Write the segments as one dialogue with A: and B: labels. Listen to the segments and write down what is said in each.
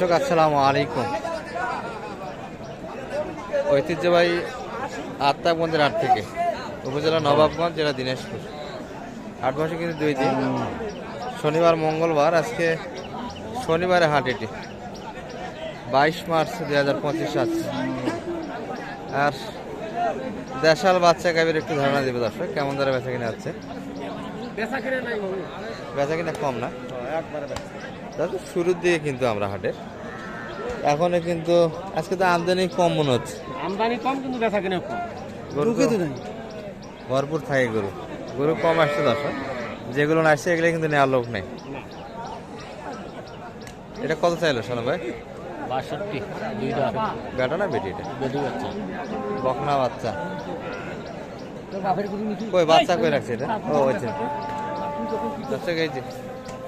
A: দর্শক আসসালামু আলাইকুম। ঐতিহ্যবাহী আত্মা মন্দির হাট থেকে উপজেলা নবাবগঞ্জ জেলা দিনাজপুর। হাট বসে কিন্তু দুই দিন। শনিবার মঙ্গলবার আজকে শনিবারে হাট এটি। বাইশ মার্চ দুই হাজার পঁচিশ আছে আর দেশাল বাচ্চা গাভীর একটু ধারণা দেবে দর্শক কেমন ধরে বেচা কিনে আছে বেচা কিনা কম না? দাদা শুরুর দিকে কিন্তু আমরা হাটে। এখনও কিন্তু আজকে তো আমদানি কম মনে হচ্ছে।
B: আমদানি কম কিন্তু বেচা কিনে কম।
A: গরু তো ভরপুর থাকে গরু। গরু কম আসছে দর্শক। যেগুলো না আসছে এগুলো কিন্তু নেওয়ার লোক নেই। এটা কত চাইলো শোনো ভাই?
B: বাষট্টি
A: বেটা না বেটি এটা?
B: বেশি বাচ্চা।
A: বকনা বাচ্চা। কই বাচ্চা কই রাখছে এটা? ও ওইছে দর্শক এই যে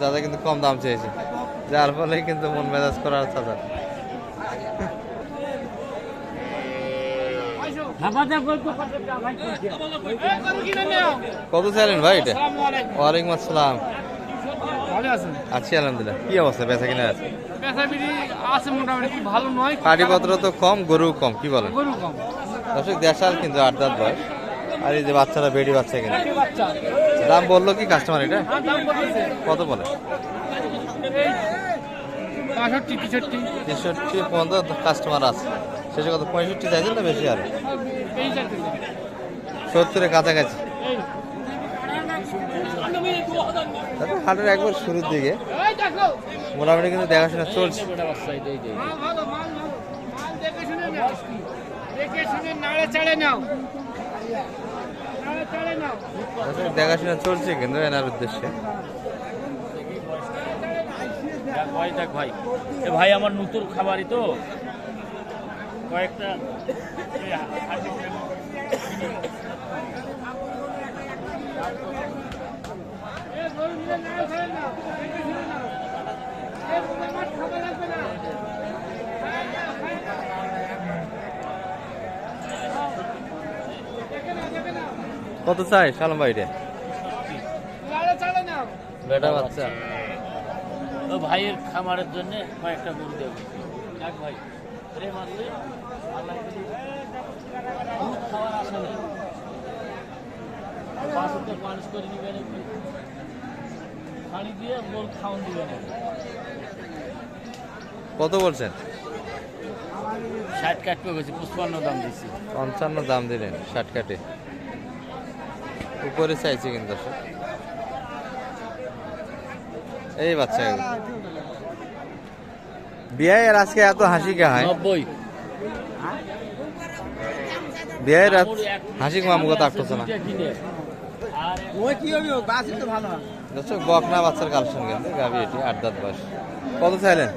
A: চাচা কিন্তু কম দাম চেয়েছে। যার ফলে কিন্তু মন মেজাজ করার চাচা কত চাইলেন ভাই এটা? ওয়ালাইকুম আসসালাম। আছি আলহামদুলিল্লাহ। কি অবস্থা? বেচা কিনা আছে?
B: আছে মোটামুটি খুব ভালো নয়।
A: কাটিপত্র তো কম গরু কম কি বলেন?
B: গরু কম।
A: দর্শক দেশাল কিন্তু আট দাঁত বয়স। আর এই যে বাচ্চারা বেডি বাচ্চা কিনা
B: বাচ্চা
A: দাম বলল কি কাস্টমার এটা?
B: বলতেছে।
A: কত বলে?
B: তেষট্টি।
A: পর্যন্ত কাস্টমার আছে। শেষে কত পঁয়ষট্টি চাইছেন না বেশি আর? সত্তরের কাছাকাছি। তারপর হাটের একবার শুরুর দিকে। মোটামুটি কিন্তু দেখাশোনা চলছে।
B: নাও। দেখে শুনে নাড়ে চাড়ে নাও নাড়ে চাড়ে নাও
A: আসলে দেখাশোনা চলছে কিন্তু এনার উদ্দেশ্যে।
C: দেখ ভাই দেখ ভাই। এ ভাই আমার নতুন খাবারই তো। কয়েকটা এই হাঁটি
B: এই গরু নিলে নাড়ে চাড়ে নাও দেখে শুনে নাও এই আমার খাবার লাগবে না দেখে নাও দেখে নাও
A: কত চাই? সালাম ভাই এটা বেটা বাচ্চা।
C: ও ভাইয়ের খামারের জন্য কয়েকটা গরু দেবো। দেখ ভাই। প্রেম আছে আল্লাহ খাওয়ার আসে না পাঁচ হাজার মানুষ করে নিবে না শাড়ি দিয়ে গোল খাওয়ান দিবে না
A: কত বলছেন?
C: ষাট গেছে পুষ্পান্ন দাম দিচ্ছি
A: পঞ্চান্ন দাম দিলেন ষাট কাটে। উপরে চাইছে কিন্তু এই বাচ্চা বিয়ের আজকে এত হাসি কে হয়?
C: নব্বই।
A: বিয়ের হাসি মামু কথা আটটছে না।
C: কিনে। আর
B: ওই কি হবে বাসি তো ভালো
A: দর্শক বকনা বাচ্চার কালেকশন কিন্তু গাবি এটি আট দাঁত বয়স। কত চাইলেন?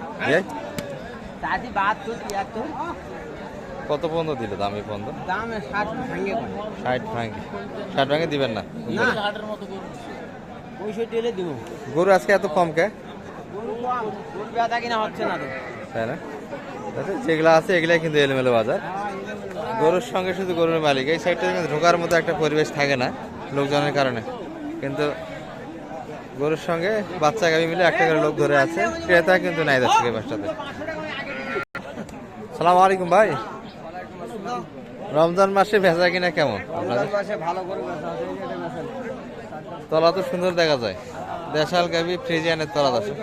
A: কত পর্যন্ত দিল দামি পর্যন্ত?
B: দাম ষাট ভাঙে
A: ষাট ভাঙে দিবেন না?
C: গরু
A: আজকে এত কম কে? তাই না? আচ্ছা, যেগুলো আছে এগুলাই কিন্তু এলোমেলো বাজার। গরুর সঙ্গে শুধু গরুর মালিক। এই সাইডটা কিন্তু ঢোকার মতো একটা পরিবেশ থাকে না লোকজনের কারণে। কিন্তু গরুর সঙ্গে বাচ্চা গাবি মিলে একটা করে লোক ধরে আছে। ক্রেতা কিন্তু নাই যাচ্ছে এই পাশটাতে সালাম আলাইকুম ভাই। রমজান মাসে ভেজা কিনা কেমন। তলা তো সুন্দর দেখা যায়। দেশাল গাবি ফ্রিজিয়ানের তলা আছে।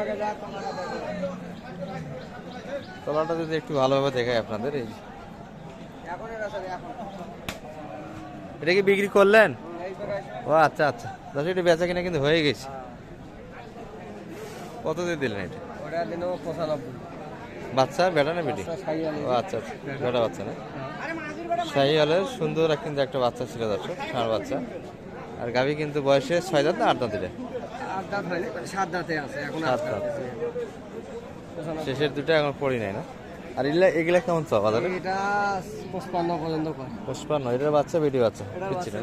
A: তলাটা যদি একটু ভালোভাবে দেখায় আপনাদের এই। এটা কি বিক্রি করলেন? ও আচ্ছা আচ্ছা। দশ এটা বেচা কিনা কিন্তু হয়ে গেছে। কত দিয়ে দিলেন এটা? বাচ্চা বেটা না বেটি? ও আচ্ছা আচ্ছা। বেটা বাচ্চা না? শাহি হলের সুন্দর কিন্তু একটা বাচ্চা ছিল দর্শক ষাঁড় বাচ্চা। আর গাভি কিন্তু বয়সে ছয় দাঁত না আট দাঁত এটা
B: আট দাঁত হয়নি সাত দাঁতে আছে এখন
A: সাত দাঁত।
B: দাঁত।
A: শেষের দুটো এখন পড়ি নাই না? আর এগুলা এগুলা কেমন চাও বাজারে?
B: এটা পঁচপান্ন পর্যন্ত কয়
A: পুষ্পান্ন এটার বাচ্চা বেটি বাচ্চা বুঝছি না?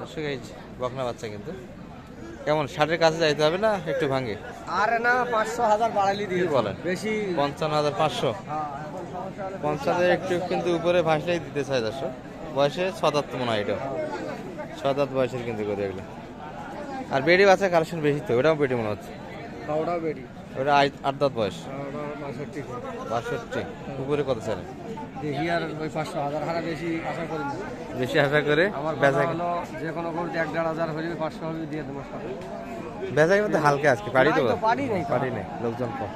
A: দর্শক এই বকনা বাচ্চা কিন্তু। কেমন ষাটের কাছে যাইতে হবে না? একটু ভাঙে
B: আরে না পাঁচশো হাজার বাড়ালি
A: কি বলেন?
B: বেশি
A: পঞ্চান্ন হাজার পাঁচশো? পঞ্চান্নের একটু কিন্তু উপরে ভাসলেই দিতে চাই দর্শক। বয়সে ছদাত মনে হয় এটা ছদাত বয়সের কিন্তু করে এগুলো। আর বেডি বাচ্চা কালেকশন বেশি তো ওটাও বেডি মনে হচ্ছে।
B: ওটাও বেরি
A: ওটা আট- দাঁত বয়স।
B: বাষট্টি।
A: বাষট্টি। উপরে কত চাই
B: দেখি আর ওই পাঁচশো হাজার হারা বেশি আশা করি
A: বেশি আশা করে
B: আমার
A: বেচা
B: হলো যে কোনো এক দেড় হাজার হলে পাঁচশো হবে দিয়ে দেবো সাথে
A: বেচা কিন্তু হালকা আজকে পারি তো
B: নাই পারি নাই
A: পারি নেই লোকজন কম।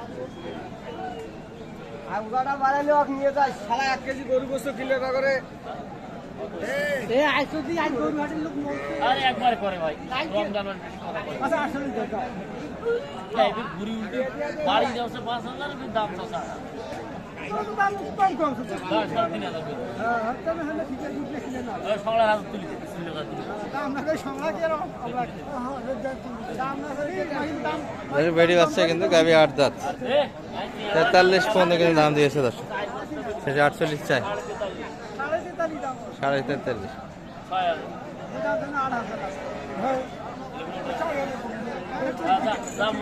B: আর উদাটা বাড়াইলে ওকে নিয়ে যায় সারা এক কেজি গরু বস্তু কিলো করে? এ আইসো দি আই গরু হাটের লোক
C: আরে একবার করে ভাই রমজান মাস বেশি
B: আচ্ছা আসলে
C: ঘুরি উল্টে বাড়ি যাচ্ছে পাঁচ হাজার দাম তো
A: বেডি বাচ্চা কিন্তু গাবি আট দাঁত। তেতাল্লিশ পর্যন্ত কিন্তু দাম দিয়েছে দশ সেটা আটচল্লিশ চাই।
B: সাড়ে তেতাল্লিশ। দাম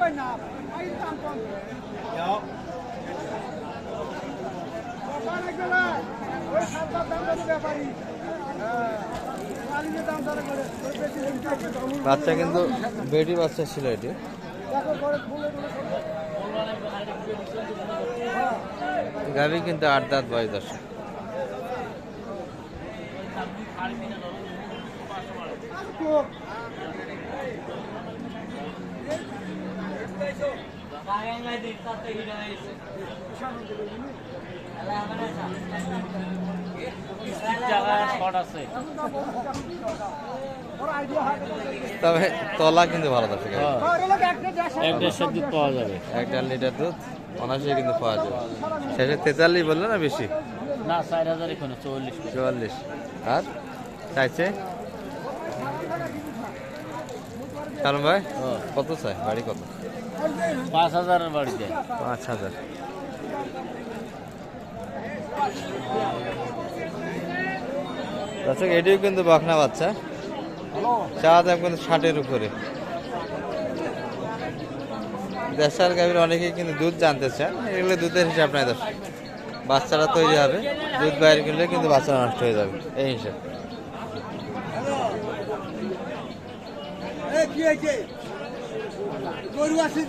B: তো।
A: বাচ্চা কিন্তু বেডি বাচ্চা ছিল এটি। গাবি কিন্তু আট দাঁত বয়স দশ
B: কোক।
C: জায়গায় শর্ট আছে
B: ওর idea হয় না।
A: তবে তলা কিন্তু ভালো
B: একটা দেশ
C: এক দেড়শো দুধ পাওয়া যাবে।
A: এক দেড় লিটার দুধ অনায়াসে কিন্তু পাওয়া যাবে। শেষে তেতাল্লিশ বলল না বেশি?
C: না চার হাজার এখানে চল্লিশ
A: চুয়াল্লিশ। আর? চাইছে? কারণ ভাই কত চাই বাড়ি কত?
C: পাঁচ হাজারের বাড়িতে।
A: পাঁচ হাজার। দর্শক এটিও কিন্তু বখনা বাচ্চা। চা দাম কিন্তু ষাটের উপরে। দেশাল গাভীর অনেকেই কিন্তু দুধ জানতে চান। এগুলো দুধের হিসাব নাই দর্শক। বাচ্চারা তৈরি হবে। দুধ বাইরে কিনলে কিন্তু বাচ্চা নষ্ট হয়ে যাবে। এই হিসাব?
B: গরু আছে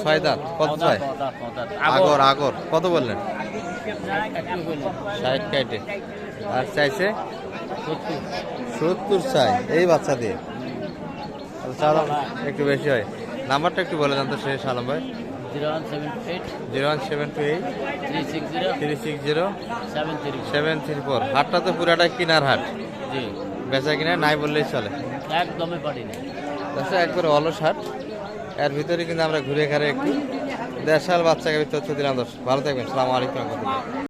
A: ছয় দাঁত কত ছয় আগর আগর। কত বললেন? ষাট কাইটে আর চাইছে? সত্তর। চাই এই বাচ্চা দিয়ে। একটু বেশি হয়। নাম্বারটা একটু বলে দেন তো শেষ আলম ভাই।
C: Zero one seven eight
A: zero one seven two eight
C: three six zero
A: three six zero
C: seven three
A: seven three four. হাটটা তো পুরাটা কিনার হাট।
C: জি।
A: বেচা কিনা নাই বললেই চলে।
C: একদমই পারি না
A: দশ একবারে অলস হাট। এর ভিতরে কিন্তু আমরা ঘুরে ঘাড়ে একটু দেড় সাল বাচ্চাকে তথ্য দিলাম ভালো থাকবেন। সালাম আলাইকুম রহমতুল্লাহ।